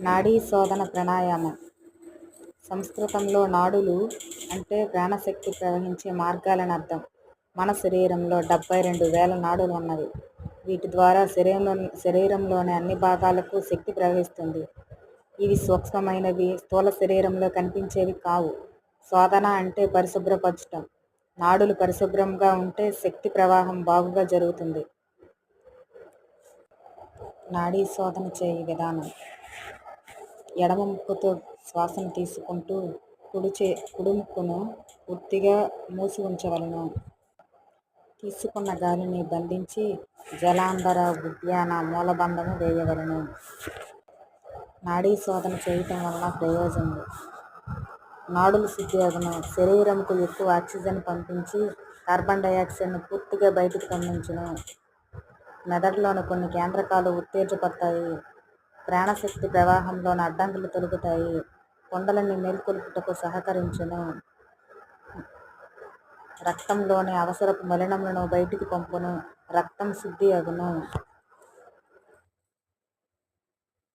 నాడీ శోధన ప్రాణాయామం. సంస్కృతంలో నాడులు అంటే ప్రాణశక్తి ప్రవహించే మార్గాలని అర్థం. మన శరీరంలో డెబ్బై రెండు వేల నాడులు ఉన్నవి. వీటి ద్వారా శరీరంలో శరీరంలోని అన్ని భాగాలకు శక్తి ప్రవహిస్తుంది. ఇవి సూక్ష్మమైనవి స్థూల శరీరంలో కనిపించేవి కావు. శోధన అంటే పరిశుభ్రపరచటం. నాడులు పరిశుభ్రంగా ఉంటే శక్తి ప్రవాహం బాగుగా జరుగుతుంది. నాడీ శోధన చేయి విధానం. ఎడమ ముక్కుతో శ్వాసను తీసుకుంటూ కుడి చే కుడి ముక్కును పూర్తిగా మూసి ఉంచవలను. తీసుకున్న గాలిని బంధించి జలాంధర ఉద్యాన మూలబంధము వేయవలను. నాడీ శోధన చేయటం వలన ప్రయోజనం. నాడులు శుద్ధి శరీరంకు ఎక్కువ ఆక్సిజన్ పంపించి కార్బన్ డయాక్సైడ్ను పూర్తిగా బయటకు పంపించును. మెదడులోని కొన్ని కేంద్రకాలు ఉత్తేజపడతాయి. ప్రాణశక్తి ప్రవాహంలోని అడ్డంకులు తొలుగుతాయి. కొండలని మేల్కొల్పుటకు సహకరించును. రక్తంలోని అవసరపు మలినములను బయటికి పంపును. రక్తం శుద్ధి అగును.